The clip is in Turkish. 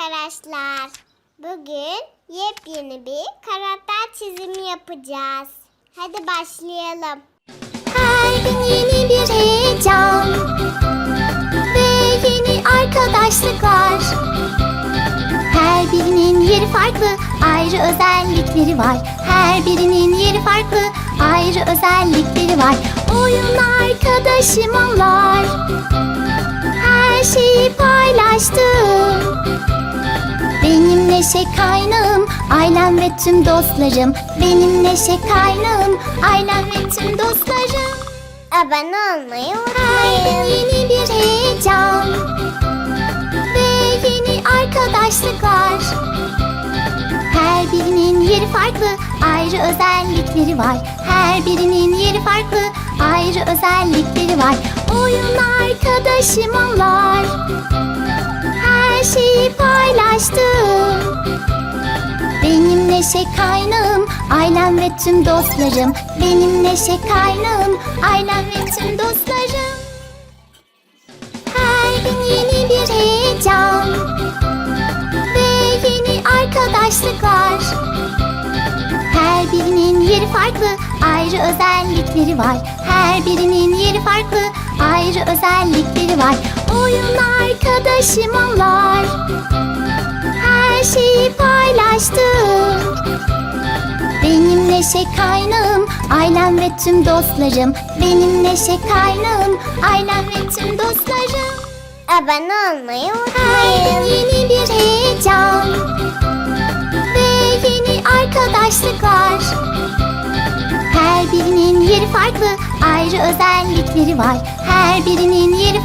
arkadaşlar. Bugün yepyeni bir karakter çizimi yapacağız. Hadi başlayalım. Her gün yeni bir heyecan ve yeni arkadaşlıklar. Her birinin yeri farklı, ayrı özellikleri var. Her birinin yeri farklı, ayrı özellikleri var. Oyun arkadaşım onlar. Her şeyi paylaştım. Neşe kaynağım, ailem ve tüm dostlarım. Benim neşe kaynağım, ailem ve tüm dostlarım. Abone olmayı Her gün unutmayın. yeni bir heyecan ve yeni arkadaşlıklar. Her birinin yeri farklı, ayrı özellikleri var. Her birinin yeri farklı, ayrı özellikleri var. Oyun arkadaşım onlar. Paylaştım. Benim neşe kaynağım, ailem ve tüm dostlarım. Benim neşe kaynağım, ailem ve tüm dostlarım. Her gün yeni bir heyecan ve yeni arkadaşlıklar. Her birinin yeri farklı, ayrı özellikleri var. Her birinin yeri farklı, ayrı özellikleri var. Oyun arkadaşım onlar. Neşe kaynağım, ailem ve tüm dostlarım. Benim neşe kaynağım, ailem ve tüm dostlarım. Abone olmayı Her gün unutmayın. yeni bir heyecan ve yeni arkadaşlıklar. Her birinin yeri farklı, ayrı özellikleri var. Her birinin yeri